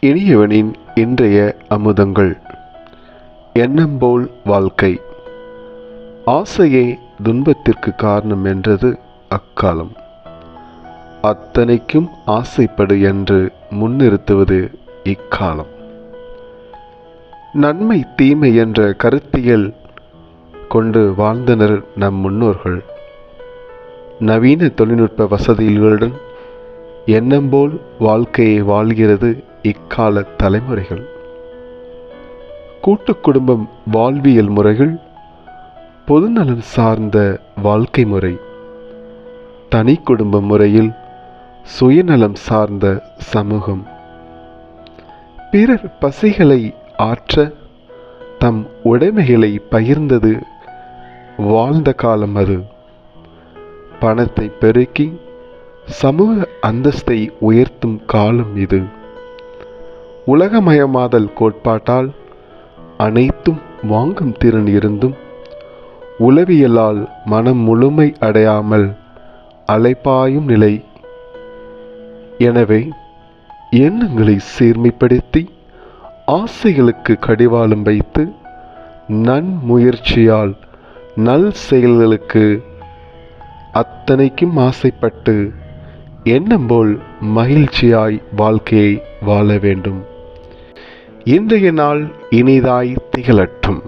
இனியவனின் இன்றைய அமுதங்கள். எண்ணம்போல் வாழ்க்கை. ஆசையே துன்பத்திற்கு காரணம் என்றது அக்காலம். அத்தனைக்கும் ஆசைப்படு என்று முன்னிறுத்துவது இக்காலம். நன்மை தீமை என்ற கருத்தியல் கொண்டு வாழ்ந்தனர் நம் முன்னோர்கள். நவீன தொழில்நுட்ப வசதிகளுடன் எண்ணம்போல் வாழ்க்கையை வாழ்கிறது இக்கால தலைமுறைகள். கூட்டு குடும்பம் வாழ்வியல் முறைகள் பொதுநலன் சார்ந்த வாழ்க்கை முறை. தனி குடும்ப முறையில் சுயநலம் சார்ந்த சமூகம். பிறர் பசிகளை ஆற்ற தம் உடைமைகளை பகிர்ந்தது வாழ்ந்த காலம் அது. பணத்தை பெருக்கி சமூக அந்தஸ்தை உயர்த்தும் காலம் இது. உலகமயமாதல் கோட்பாட்டால் அனைத்தும் வாங்கும் திறன் இருந்தும் உளவியலால் மனம் முழுமை அடையாமல் அலைப்பாயும் நிலை. எனவே எண்ணங்களை சீர்மைப்படுத்தி ஆசைகளுக்கு கடிவாளம் வைத்து நன்முயற்சியால் நல் செயல்களுக்கு அத்தனைக்கும் ஆசைப்பட்டு எண்ணம் போல் மகிழ்ச்சியாய் வாழ்க்கையை வாழ வேண்டும். இன்றைய நாள் இனிதாய் திகழட்டும்.